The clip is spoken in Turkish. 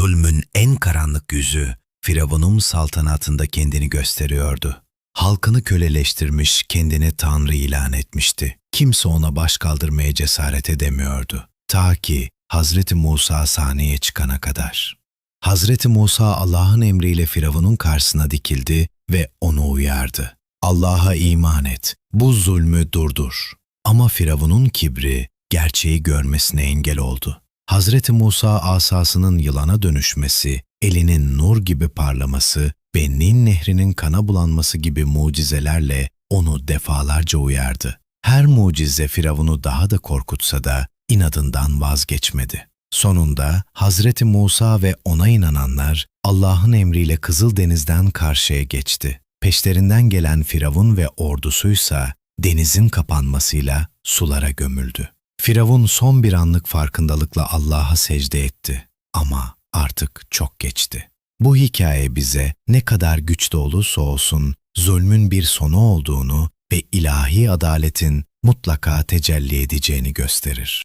Zulmün en karanlık yüzü Firavun'un saltanatında kendini gösteriyordu. Halkını köleleştirmiş, kendini tanrı ilan etmişti. Kimse ona baş kaldırmaya cesaret edemiyordu. Ta ki Hazreti Musa sahneye çıkana kadar. Hazreti Musa Allah'ın emriyle Firavun'un karşısına dikildi ve onu uyardı. Allah'a iman et, bu zulmü durdur. Ama Firavun'un kibri gerçeği görmesine engel oldu. Hazreti Musa asasının yılana dönüşmesi, elinin nur gibi parlaması ve Nil nehrinin kana bulanması gibi mucizelerle onu defalarca uyardı. Her mucize Firavun'u daha da korkutsa da inadından vazgeçmedi. Sonunda Hazreti Musa ve ona inananlar Allah'ın emriyle Kızıldeniz'den karşıya geçti. Peşlerinden gelen Firavun ve ordusuysa denizin kapanmasıyla sulara gömüldü. Firavun son bir anlık farkındalıkla Allah'a secde etti ama artık çok geçti. Bu hikaye bize ne kadar güçlü olursa olsun zulmün bir sonu olduğunu ve ilahi adaletin mutlaka tecelli edeceğini gösterir.